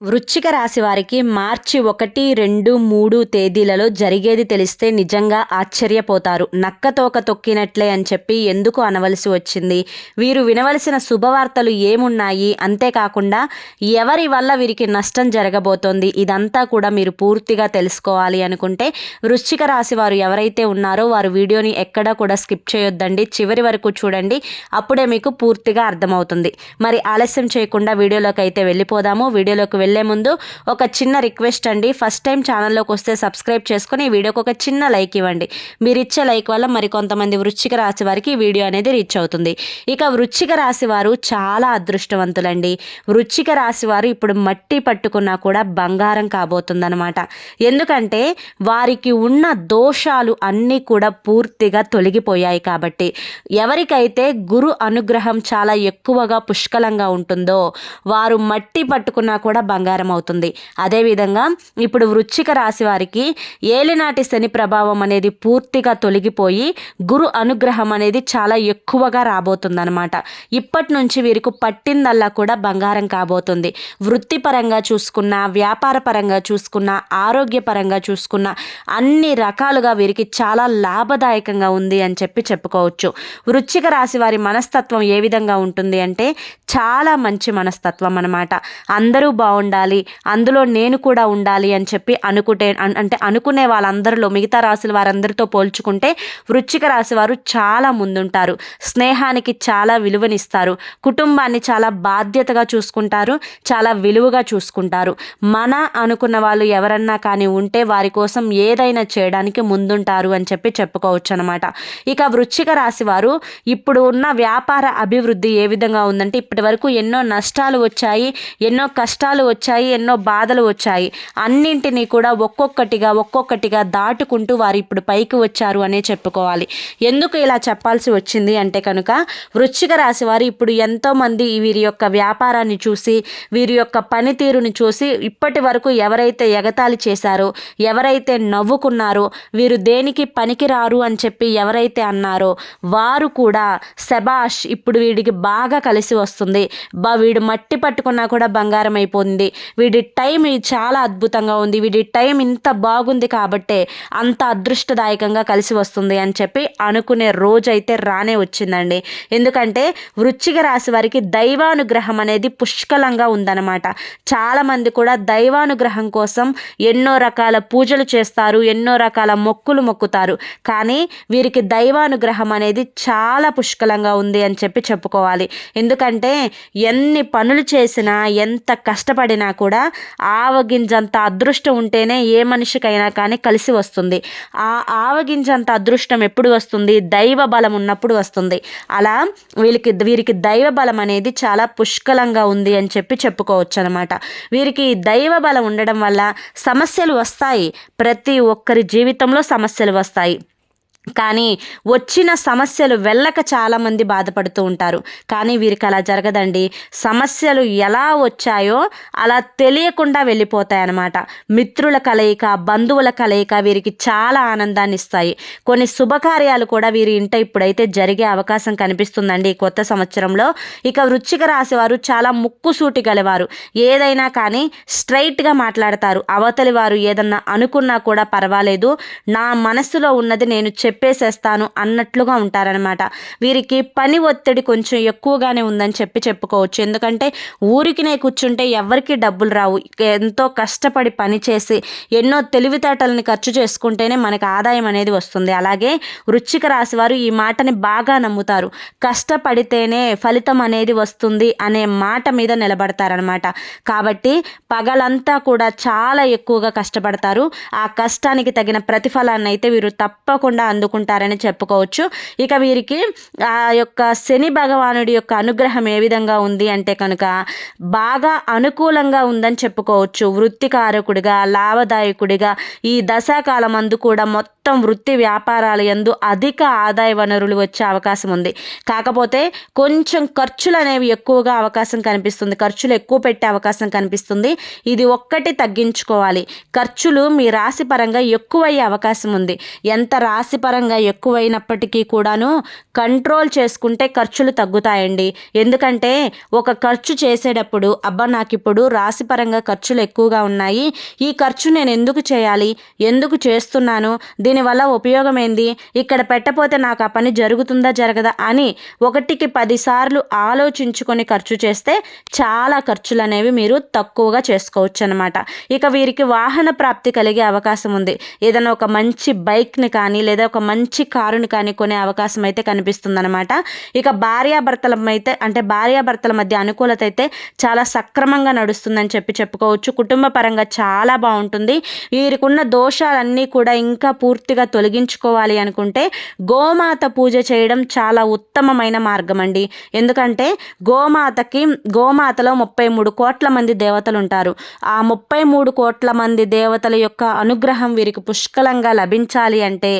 వృశ్చిక రాశి వారికి మార్చి ఒకటి రెండు మూడు తేదీలలో జరిగేది తెలిస్తే నిజంగా ఆశ్చర్యపోతారు. నక్కతోక తొక్కినట్లే అని చెప్పి ఎందుకు అనవలసి వచ్చింది? వీరు వినవలసిన శుభవార్తలు ఏమున్నాయి? అంతేకాకుండా ఎవరి వల్ల వీరికి నష్టం జరగబోతోంది? ఇదంతా కూడా మీరు పూర్తిగా తెలుసుకోవాలి అనుకుంటే వృశ్చిక రాశి వారు ఎవరైతే ఉన్నారో వారు వీడియోని ఎక్కడా కూడా స్కిప్ చేయొద్దండి. చివరి వరకు చూడండి. అప్పుడే మీకు పూర్తిగా అర్థమవుతుంది. మరి ఆలస్యం చేయకుండా వీడియోలోకి అయితే వెళ్ళిపోదాము. వీడియోలోకి వెళ్ళే ముందు ఒక చిన్న రిక్వెస్ట్ అండి. ఫస్ట్ టైం ఛానల్లోకి వస్తే సబ్స్క్రైబ్ చేసుకుని ఈ వీడియోకి ఒక చిన్న లైక్ ఇవ్వండి. మీరు ఇచ్చే లైక్ వల్ల మరి కొంతమంది వృశ్చిక రాశి వారికి ఈ వీడియో అనేది రీచ్ అవుతుంది. ఇక వృశ్చిక రాశి వారు చాలా అదృష్టవంతులండి. వృశ్చిక రాశి వారు ఇప్పుడు మట్టి పట్టుకున్నా కూడా బంగారం కాబోతుందనమాట ఎందుకంటే వారికి ఉన్న దోషాలు అన్నీ కూడా పూర్తిగా తొలగిపోయాయి కాబట్టి. ఎవరికైతే గురు అనుగ్రహం చాలా ఎక్కువగా పుష్కలంగా ఉంటుందో వారు మట్టి పట్టుకున్నా కూడా బంగారం అవుతుంది. అదేవిధంగా ఇప్పుడు వృశ్చిక రాశి వారికి ఏలినాటి శని ప్రభావం అనేది పూర్తిగా తొలగిపోయి గురు అనుగ్రహం అనేది చాలా ఎక్కువగా రాబోతుందన్నమాట. ఇప్పటి నుంచి వీరికి పట్టిందల్లా కూడా బంగారం కాబోతుంది. వృత్తిపరంగా చూసుకున్న వ్యాపార పరంగా చూసుకున్న ఆరోగ్యపరంగా చూసుకున్న అన్ని రకాలుగా వీరికి చాలా లాభదాయకంగా ఉంది అని చెప్పి చెప్పుకోవచ్చు. వృశ్చిక రాశి వారి మనస్తత్వం ఏ విధంగా ఉంటుంది అంటే చాలా మంచి మనస్తత్వం అనమాట అందరూ ఉండాలి అందులో నేను కూడా ఉండాలి అని చెప్పి అనుకుంటే అంటే అనుకునే వాళ్ళందరిలో మిగతా రాశుల వారందరితో పోల్చుకుంటే వృశ్చిక రాశి వారు చాలా ముందుంటారు. స్నేహానికి చాలా విలువనిస్తారు. కుటుంబాన్ని చాలా బాధ్యతగా చూసుకుంటారు చాలా విలువగా చూసుకుంటారు. మన అనుకున్న వాళ్ళు ఎవరన్నా కానీ ఉంటే వారి కోసం ఏదైనా చేయడానికి ముందుంటారు అని చెప్పి చెప్పుకోవచ్చు అనమాట ఇక వృశ్చిక రాశి వారు ఇప్పుడు ఉన్న వ్యాపార అభివృద్ధి ఏ విధంగా ఉందంటే ఇప్పటి వరకు ఎన్నో నష్టాలు వచ్చాయి ఎన్నో కష్టాలు వచ్చాయి ఎన్నో బాధలు వచ్చాయి. అన్నింటినీ కూడా ఒక్కొక్కటిగా ఒక్కొక్కటిగా దాటుకుంటూ వారు ఇప్పుడు పైకి వచ్చారు అనే చెప్పుకోవాలి. ఎందుకు ఇలా చెప్పాల్సి వచ్చింది అంటే కనుక వృశ్చిక రాశి వారు ఇప్పుడు ఎంతోమంది వీరి యొక్క వ్యాపారాన్ని చూసి వీరి యొక్క పనితీరుని చూసి ఇప్పటి వరకు ఎవరైతే ఎగతాళి చేశారో ఎవరైతే నవ్వుకున్నారో వీరు దేనికి పనికిరారు అని చెప్పి ఎవరైతే అన్నారో వారు కూడా శబాష్ ఇప్పుడు వీడికి బాగా కలిసి వస్తుంది. బా వీడు మట్టి పట్టుకున్నా కూడా బంగారం అయిపోయింది. వీడి టైం చాలా అద్భుతంగా ఉంది. వీడి టైం ఇంత బాగుంది కాబట్టే అంత అదృష్టదాయకంగా కలిసి వస్తుంది అని చెప్పి అనుకునే రోజు అయితే రానే వచ్చిందండి. ఎందుకంటే వృశ్చిక రాశి వారికి దైవానుగ్రహం అనేది పుష్కలంగా ఉందన్నమాట. చాలామంది కూడా దైవానుగ్రహం కోసం ఎన్నో రకాల పూజలు చేస్తారు ఎన్నో రకాల మొక్కులు మొక్కుతారు. కానీ వీరికి దైవానుగ్రహం అనేది చాలా పుష్కలంగా ఉంది అని చెప్పి చెప్పుకోవాలి. ఎందుకంటే ఎన్ని పనులు చేసినా ఎంత కష్టపడినా కూడా ఆవగింజంత అదృష్టం ఉంటేనే ఏ మనిషికైనా కానీ కలిసి వస్తుంది. ఆ ఆవగింజంత అదృష్టం ఎప్పుడు వస్తుంది? దైవ బలం ఉన్నప్పుడు వస్తుంది. అలా వీరికి వీరికి దైవ బలం అనేది చాలా పుష్కలంగా ఉంది అని చెప్పి చెప్పుకోవచ్చు అనమాట వీరికి దైవ బలం ఉండడం వల్ల సమస్యలు వస్తాయి. ప్రతి ఒక్కరి జీవితంలో సమస్యలు వస్తాయి. కానీ వచ్చిన సమస్యలు వెళ్ళక చాలామంది బాధపడుతూ ఉంటారు. కానీ వీరికి అలా జరగదండి. సమస్యలు ఎలా వచ్చాయో అలా తెలియకుండా వెళ్ళిపోతాయి అన్నమాట మిత్రుల కలయిక బంధువుల కలయిక వీరికి చాలా ఆనందాన్ని ఇస్తాయి. కొన్ని శుభకార్యాలు కూడా వీరి ఇంట ఇప్పుడైతే జరిగే అవకాశం కనిపిస్తుందండి ఈ కొత్త సంవత్సరంలో. ఇక వృచ్చిక రాశివారు చాలా ముక్కుసూటి గలవారు. ఏదైనా కానీ స్ట్రైట్గా మాట్లాడతారు. అవతలి వారు ఏదన్నా అనుకున్నా కూడా పర్వాలేదు. నా మనసులో ఉన్నది నేను చెప్పి చెప్పేసేస్తాను అన్నట్లుగా ఉంటారనమాట వీరికి పని ఒత్తిడి కొంచెం ఎక్కువగానే ఉందని చెప్పి చెప్పుకోవచ్చు. ఎందుకంటే ఊరికినే కూర్చుంటే ఎవరికి డబ్బులు రావు. ఎంతో కష్టపడి పని చేసి ఎన్నో తెలివితేటలను ఖర్చు చేసుకుంటేనే మనకు ఆదాయం అనేది వస్తుంది. అలాగే వృచ్చిక రాశి వారు ఈ మాటని బాగా నమ్ముతారు. కష్టపడితేనే ఫలితం అనేది వస్తుంది అనే మాట మీద నిలబడతారనమాట కాబట్టి పగలంతా కూడా చాలా ఎక్కువగా కష్టపడతారు. ఆ కష్టానికి తగిన ప్రతిఫలాన్ని అయితే వీరు తప్పకుండా అందు అందుకుంటారని చెప్పుకోవచ్చు. ఇక వీరికి ఆ యొక్క శని భగవానుడి యొక్క అనుగ్రహం ఏ విధంగా ఉంది అంటే కనుక బాగా అనుకూలంగా ఉందని చెప్పుకోవచ్చు. వృత్తికారకుడిగా లాభదాయకుడిగా ఈ దశాకాలం అందు కూడా మొత్తం మొత్తం వృత్తి వ్యాపారాల యందు అధిక ఆదాయ వనరులు వచ్చే అవకాశం ఉంది. కాకపోతే కొంచెం ఖర్చులు అనేవి ఎక్కువగా అవకాశం కనిపిస్తుంది. ఖర్చులు ఎక్కువ పెట్టే అవకాశం కనిపిస్తుంది. ఇది ఒక్కటి తగ్గించుకోవాలి. ఖర్చులు మీ రాశి పరంగా ఎక్కువయ్యే అవకాశం ఉంది. ఎంత రాశి పరంగా ఎక్కువైనప్పటికీ కూడాను కంట్రోల్ చేసుకుంటే ఖర్చులు తగ్గుతాయండి. ఎందుకంటే ఒక ఖర్చు చేసేటప్పుడు అబ్బా నాకు ఇప్పుడు రాశిపరంగా ఖర్చులు ఎక్కువగా ఉన్నాయి. ఈ ఖర్చు నేను ఎందుకు చేయాలి? ఎందుకు చేస్తున్నాను? దీని దీనివల్ల ఉపయోగం ఏంది ఇక్కడ పెట్టపోతే నాకు ఆ పని జరుగుతుందా జరగదా అని ఒకటికి పదిసార్లు ఆలోచించుకొని ఖర్చు చేస్తే చాలా ఖర్చులు అనేవి మీరు తక్కువగా చేసుకోవచ్చు అనమాట ఇక వీరికి వాహన ప్రాప్తి కలిగే అవకాశం ఉంది. ఏదైనా ఒక మంచి బైక్ని కానీ లేదా ఒక మంచి కారుని కానీ కొనే అవకాశం అయితే కనిపిస్తుంది అనమాట ఇక భార్యాభర్తల అయితే అంటే భార్యాభర్తల మధ్య అనుకూలత అయితే చాలా సక్రమంగా నడుస్తుందని చెప్పి చెప్పుకోవచ్చు. కుటుంబ పరంగా చాలా బాగుంటుంది. వీరికున్న దోషాలన్నీ కూడా ఇంకా పూర్తి పూర్తిగా తొలగించుకోవాలి అనుకుంటే గోమాత పూజ చేయడం చాలా ఉత్తమమైన మార్గం అండి ఎందుకంటే గోమాతకి గోమాతలో ముప్పై మూడు కోట్ల మంది దేవతలు ఉంటారు. ఆ ముప్పై మూడు కోట్ల మంది దేవతల యొక్క అనుగ్రహం వీరికి పుష్కలంగా లభించాలి అంటే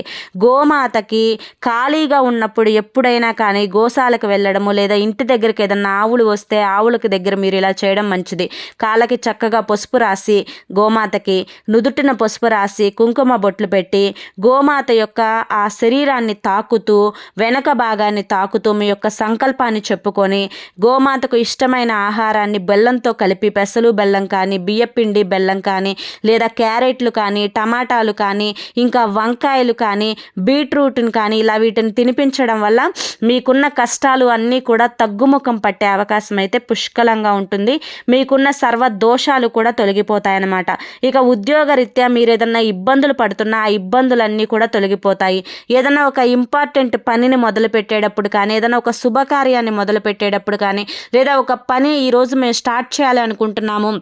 గోమాతకి ఖాళీగా ఉన్నప్పుడు ఎప్పుడైనా కానీ గోశాలకు వెళ్ళడము లేదా ఇంటి దగ్గరికి ఏదన్నా ఆవులు వస్తే ఆవులకి దగ్గర మీరు ఇలా చేయడం మంచిది. కాళ్ళకి చక్కగా పసుపు రాసి గోమాతకి నుదుటిన పసుపు రాసి కుంకుమ బొట్లు పెట్టి గోమాత యొక్క ఆ శరీరాన్ని తాకుతూ వెనక భాగాన్ని తాకుతూ మీ యొక్క సంకల్పాన్ని చెప్పుకొని గోమాతకు ఇష్టమైన ఆహారాన్ని బెల్లంతో కలిపి పెసలు బెల్లం కానీ బియ్యపిండి బెల్లం కానీ లేదా క్యారెట్లు కానీ టమాటాలు కానీ ఇంకా వంకాయలు కానీ బీట్రూట్ని కానీ ఇలా వీటిని తినిపించడం వల్ల మీకున్న కష్టాలు అన్నీ కూడా తగ్గుముఖం పట్టే అవకాశం అయితే పుష్కలంగా ఉంటుంది. మీకున్న సర్వ దోషాలు కూడా తొలగిపోతాయన్నమాట. ఇక ఉద్యోగరీత్యా మీరు ఏదన్నా ఇబ్బందులు పడుతున్నా ఆ అన్నీ కూడా తొలగిపోతాయి. ఏదైనా ఒక ఇంపార్టెంట్ పనిని మొదలు పెట్టేటప్పుడు కానీ ఏదైనా ఒక శుభకార్యాన్ని మొదలు పెట్టేటప్పుడు కానీ లేదా ఒక పని ఈరోజు మేము స్టార్ట్ చేయాలి అనుకుంటున్నాము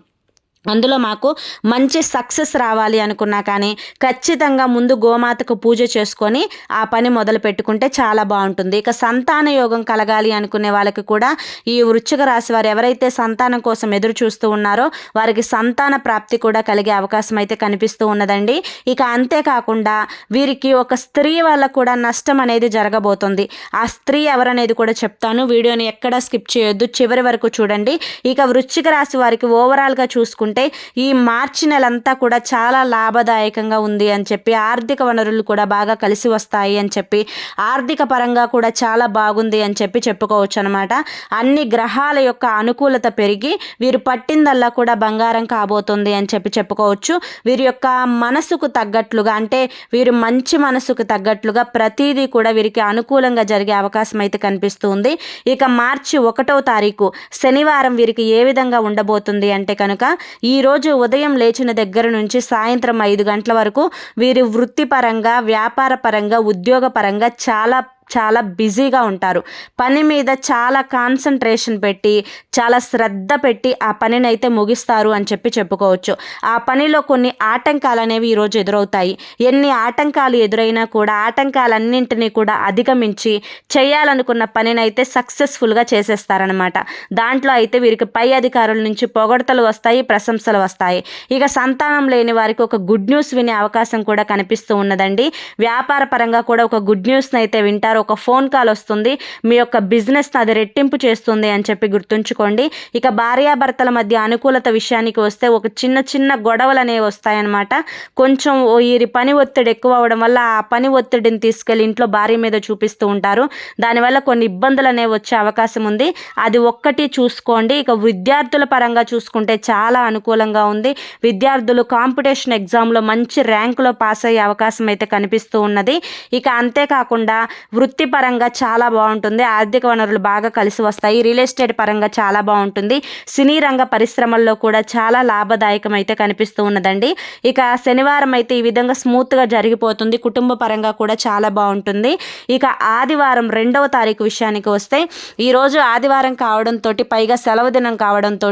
అందులో మాకు మంచి సక్సెస్ రావాలి అనుకున్నా కానీ ఖచ్చితంగా ముందు గోమాతకు పూజ చేసుకొని ఆ పని మొదలు పెట్టుకుంటే చాలా బాగుంటుంది. ఇక సంతాన యోగం కలగాలి అనుకునే వాళ్ళకి కూడా ఈ వృశ్చిక రాశి వారు ఎవరైతే సంతానం కోసం ఎదురు చూస్తూ ఉన్నారో వారికి సంతాన ప్రాప్తి కూడా కలిగే అవకాశం అయితే కనిపిస్తూ ఉన్నదండి. ఇక అంతేకాకుండా వీరికి ఒక స్త్రీ వల్ల కూడా నష్టం అనేది జరగబోతుంది. ఆ స్త్రీ ఎవరనేది కూడా చెప్తాను. వీడియోని ఎక్కడా స్కిప్ చేయొద్దు. చివరి వరకు చూడండి. ఇక వృశ్చిక రాశి వారికి ఓవరాల్గా చూసుకుంటే అంటే ఈ మార్చి నెలంతా కూడా చాలా లాభదాయకంగా ఉంది అని చెప్పి ఆర్థిక వనరులు కూడా బాగా కలిసి వస్తాయి అని చెప్పి ఆర్థిక పరంగా కూడా చాలా బాగుంది అని చెప్పి చెప్పుకోవచ్చు అనమాట అన్ని గ్రహాల యొక్క అనుకూలత పెరిగి వీరు పట్టిందల్లా కూడా బంగారం కాబోతుంది అని చెప్పి చెప్పుకోవచ్చు. వీరి యొక్క మనసుకు తగ్గట్లుగా అంటే వీరు మంచి మనసుకు తగ్గట్లుగా ప్రతిదీ కూడా వీరికి అనుకూలంగా జరిగే అవకాశం అయితే కనిపిస్తుంది. ఇక మార్చి ఒకటో తారీఖు శనివారం వీరికి ఏ విధంగా ఉండబోతుంది అంటే కనుక ఈరోజు ఉదయం లేచిన దగ్గర నుంచి సాయంత్రం ఐదు గంటల వరకు వీరి వృత్తిపరంగా వ్యాపార పరంగా ఉద్యోగ పరంగా చాలా చాలా బిజీగా ఉంటారు. పని మీద చాలా కాన్సన్ట్రేషన్ పెట్టి చాలా శ్రద్ధ పెట్టి ఆ పనిని అయితే ముగిస్తారు అని చెప్పి చెప్పుకోవచ్చు. ఆ పనిలో కొన్ని ఆటంకాలు అనేవి ఈరోజు ఎదురవుతాయి. ఎన్ని ఆటంకాలు ఎదురైనా కూడా ఆటంకాలన్నింటినీ కూడా అధిగమించి చేయాలనుకున్న పనిని అయితే సక్సెస్ఫుల్గా చేసేస్తారనమాట దాంట్లో అయితే వీరికి పై అధికారుల నుంచి పొగడతలు వస్తాయి ప్రశంసలు వస్తాయి. ఇక సంతానం లేని వారికి ఒక గుడ్ న్యూస్ వినే అవకాశం కూడా కనిపిస్తూ ఉన్నదండి. వ్యాపార పరంగా కూడా ఒక గుడ్ న్యూస్ని అయితే వింటారు. ఒకసారి ఒక ఫోన్ కాల్ వస్తుంది మీ యొక్క బిజినెస్ని అది రెట్టింపు చేస్తుంది అని చెప్పి గుర్తుంచుకోండి. ఇక భార్యాభర్తల మధ్య అనుకూలత విషయానికి వస్తే ఒక చిన్న చిన్న గొడవలు అనేవి వస్తాయన్నమాట. కొంచెం వీరి పని ఒత్తిడి ఎక్కువ అవడం వల్ల ఆ పని ఒత్తిడిని తీసుకెళ్ళి ఇంట్లో భార్య మీద చూపిస్తూ ఉంటారు. దానివల్ల కొన్ని ఇబ్బందులు అనేవి వచ్చే అవకాశం ఉంది. అది ఒక్కటి చూసుకోండి. ఇక విద్యార్థుల పరంగా చూసుకుంటే చాలా అనుకూలంగా ఉంది. విద్యార్థులు కాంపిటీషన్ ఎగ్జామ్లో మంచి ర్యాంకులో పాస్ అయ్యే అవకాశం అయితే కనిపిస్తూ ఉన్నది. ఇక అంతేకాకుండా వృత్తిపరంగా చాలా బాగుంటుంది. ఆర్థిక వనరులు బాగా కలిసి వస్తాయి. రియల్ ఎస్టేట్ పరంగా చాలా బాగుంటుంది. సినీ రంగ పరిశ్రమల్లో కూడా చాలా లాభదాయకం అయితే కనిపిస్తూ ఉన్నదండి. ఇక శనివారం అయితే ఈ విధంగా స్మూత్గా జరిగిపోతుంది. కుటుంబ పరంగా కూడా చాలా బాగుంటుంది. ఇక ఆదివారం రెండవ తారీఖు విషయానికి వస్తే ఈరోజు ఆదివారం కావడంతో పైగా సెలవు దినం కావడంతో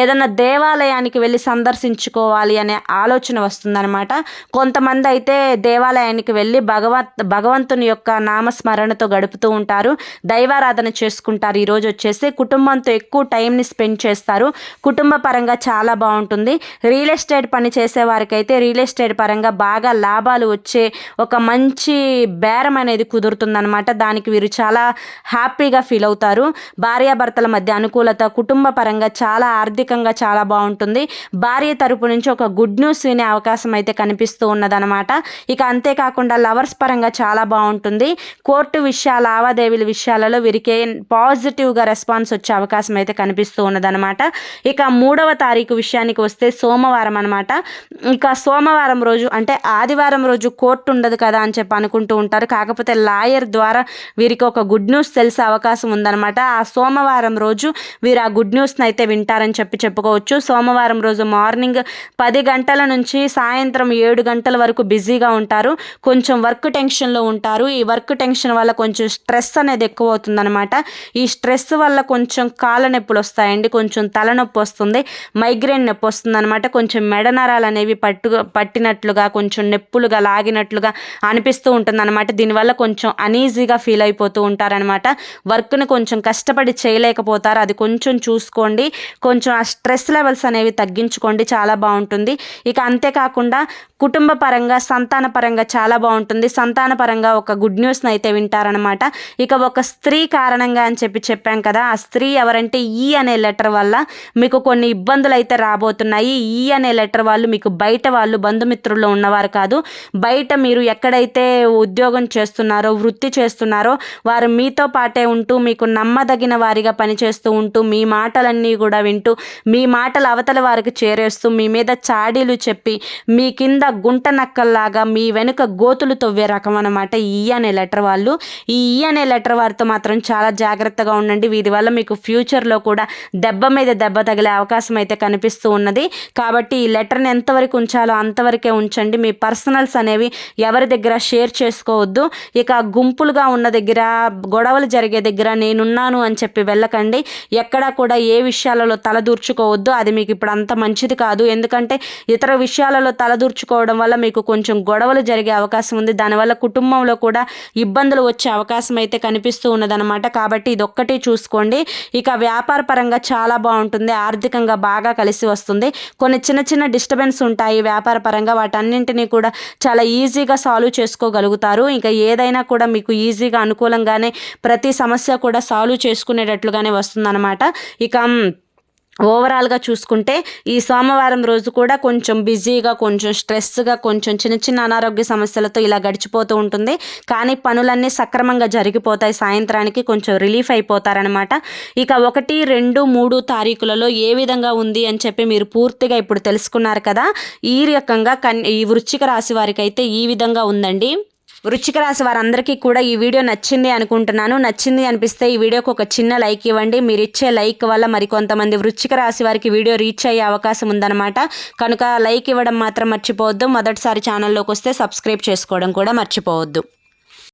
ఏదన్నా దేవాలయానికి వెళ్ళి సందర్శించుకోవాలి అనే ఆలోచన వస్తుందన్నమాట. కొంతమంది అయితే దేవాలయానికి వెళ్ళి భగవత్ భగవంతుని యొక్క నామ స్మరణతో గడుపుతూ ఉంటారు. దైవారాధన చేసుకుంటారు. ఈరోజు వచ్చేసి కుటుంబంతో ఎక్కువ టైంని స్పెండ్ చేస్తారు. కుటుంబ పరంగా చాలా బాగుంటుంది. రియల్ ఎస్టేట్ పని చేసే వారికైతే రియల్ ఎస్టేట్ పరంగా బాగా లాభాలు వచ్చే ఒక మంచి బేరం అనేది కుదురుతుందనమాట దానికి వీరు చాలా హ్యాపీగా ఫీల్ అవుతారు. భార్యాభర్తల మధ్య అనుకూలత కుటుంబ పరంగా చాలా ఆర్థికంగా చాలా బాగుంటుంది. భార్య తరపు నుంచి ఒక గుడ్ న్యూస్ వినే అవకాశం అయితే కనిపిస్తూ ఉన్నదనమాట ఇక అంతేకాకుండా లవర్స్ పరంగా చాలా బాగుంటుంది. కోర్టు విషయాల లావాదేవీల విషయాలలో వీరికి పాజిటివ్గా రెస్పాన్స్ వచ్చే అవకాశం అయితే కనిపిస్తూ ఉన్నదనమాట ఇక మూడవ తారీఖు విషయానికి వస్తే సోమవారం అనమాట ఇక సోమవారం రోజు అంటే ఆదివారం రోజు కోర్టు ఉండదు కదా అని చెప్పి అనుకుంటూ ఉంటారు. కాకపోతే లాయర్ ద్వారా వీరికి ఒక గుడ్ న్యూస్ తెలిసే అవకాశం ఉందన్నమాట. ఆ సోమవారం రోజు వీరు ఆ గుడ్ న్యూస్ని అయితే వింటారని చెప్పి చెప్పుకోవచ్చు. సోమవారం రోజు మార్నింగ్ పది గంటల నుంచి సాయంత్రం ఏడు గంటల వరకు బిజీగా ఉంటారు. కొంచెం వర్క్ టెన్షన్లో ఉంటారు. ఈ వర్క్ టెన్షన్ వల్ల కొంచెం స్ట్రెస్ అనేది ఎక్కువ అవుతుందనమాట ఈ స్ట్రెస్ వల్ల కొంచెం కాళ్ళ నొప్పులు వస్తాయండి కొంచెం తలనొప్పి వస్తుంది మైగ్రేన్ నొప్పి వస్తుంది అనమాట కొంచెం మెడ నరాలు అనేవి పట్టు పట్టినట్లుగా కొంచెం నొప్పులుగా లాగినట్లుగా అనిపిస్తూ ఉంటుంది అనమాట దీనివల్ల కొంచెం అనీజీగా ఫీల్ అయిపోతూ ఉంటారనమాట వర్క్ని కొంచెం కష్టపడి చేయలేకపోతారు. అది కొంచెం చూసుకోండి. కొంచెం ఆ స్ట్రెస్ లెవెల్స్ అనేవి తగ్గించుకోండి. చాలా బాగుంటుంది. ఇక అంతేకాకుండా కుటుంబ పరంగా సంతాన పరంగా చాలా బాగుంటుంది. సంతాన పరంగా ఒక గుడ్ న్యూస్ని అయితే వింటారనమాట ఇక ఒక స్త్రీ కారణంగా అని చెప్పి చెప్పాం కదా ఆ స్త్రీ ఎవరంటే ఈ అనే లెటర్ వల్ల మీకు కొన్ని ఇబ్బందులు అయితే రాబోతున్నాయి. ఈ అనే లెటర్ వాళ్ళు మీకు బయట వాళ్ళు బంధుమిత్రుల్లో ఉన్నవారు కాదు. బయట మీరు ఎక్కడైతే ఉద్యోగం చేస్తున్నారో వృత్తి చేస్తున్నారో వారు మీతో పాటే ఉంటూ మీకు నమ్మదగిన వారిగా పనిచేస్తూ ఉంటూ మీ మాటలన్నీ కూడా వింటూ మీ మాటలు అవతల వారికి చేరేస్తూ మీ మీద చాడీలు చెప్పి మీ కింద గుంట నక్కల్లాగా మీ వెనుక గోతులు తవ్వే రకం అనమాట ఈ అనే లెటర్ వాళ్ళు. ఈ ఈ అనే లెటర్ వారితో మాత్రం చాలా జాగ్రత్తగా ఉండండి. వీరి వల్ల మీకు ఫ్యూచర్లో కూడా దెబ్బ మీద దెబ్బ తగిలే అవకాశం అయితే కనిపిస్తూ ఉన్నది. కాబట్టి ఈ లెటర్ని ఎంతవరకు ఉంచాలో అంతవరకే ఉంచండి. మీ పర్సనల్స్ అనేవి ఎవరి దగ్గర షేర్ చేసుకోవద్దు. ఇక గుంపులుగా ఉన్న దగ్గర గొడవలు జరిగే దగ్గర నేనున్నాను అని చెప్పి వెళ్ళకండి. ఎక్కడా కూడా ఏ విషయాలలో తలదూర్చుకోవద్దు. అది మీకు ఇప్పుడు అంత మంచిది కాదు. ఎందుకంటే ఇతర విషయాలలో తలదూర్చుకోవడం వల్ల మీకు కొంచెం గొడవలు జరిగే అవకాశం ఉంది. దానివల్ల కుటుంబంలో కూడా ఇబ్బంది ఇబ్బందులు వచ్చే అవకాశం అయితే కనిపిస్తూ ఉన్నదనమాట కాబట్టి ఇదొక్కటి చూసుకోండి. ఇక వ్యాపార పరంగా చాలా బాగుంటుంది. ఆర్థికంగా బాగా కలిసి వస్తుంది. కొన్ని చిన్న చిన్న డిస్టర్బెన్స్ ఉంటాయి వ్యాపార పరంగా వాటన్నింటినీ కూడా చాలా ఈజీగా సాల్వ్ చేసుకోగలుగుతారు. ఇంకా ఏదైనా కూడా మీకు ఈజీగా అనుకూలంగానే ప్రతి సమస్య కూడా సాల్వ్ చేసుకునేటట్లుగానే వస్తుందన్నమాట. ఇక ఓవరాల్గా చూసుకుంటే ఈ సోమవారం రోజు కూడా కొంచెం బిజీగా కొంచెం స్ట్రెస్గా కొంచెం చిన్న చిన్న అనారోగ్య సమస్యలతో ఇలా గడిచిపోతూ ఉంటుంది. కానీ పనులన్నీ సక్రమంగా జరిగిపోతాయి. సాయంత్రానికి కొంచెం రిలీఫ్ అయిపోతారనమాట ఇక ఒకటి రెండు మూడు తారీఖులలో ఏ విధంగా ఉంది అని చెప్పి మీరు పూర్తిగా ఇప్పుడు తెలుసుకున్నారు కదా. ఈ రకంగా కన్ ఈ వృశ్చిక రాశి వారికి అయితే ఈ విధంగా ఉందండి. వృచ్చిక రాశి వారందరికీ కూడా ఈ వీడియో నచ్చింది అనుకుంటున్నాను. నచ్చింది అనిపిస్తే ఈ వీడియోకి ఒక చిన్న లైక్ ఇవ్వండి. మీరు ఇచ్చే లైక్ వల్ల మరి కొంతమంది వృచ్చిక రాశి వారికి వీడియో రీచ్ అయ్యే అవకాశం ఉందన్నమాట. కనుక లైక్ ఇవ్వడం మాత్రం మర్చిపోవద్దు. మొదటిసారి ఛానల్లోకి వస్తే సబ్స్క్రైబ్ చేసుకోవడం కూడా మర్చిపోవద్దు.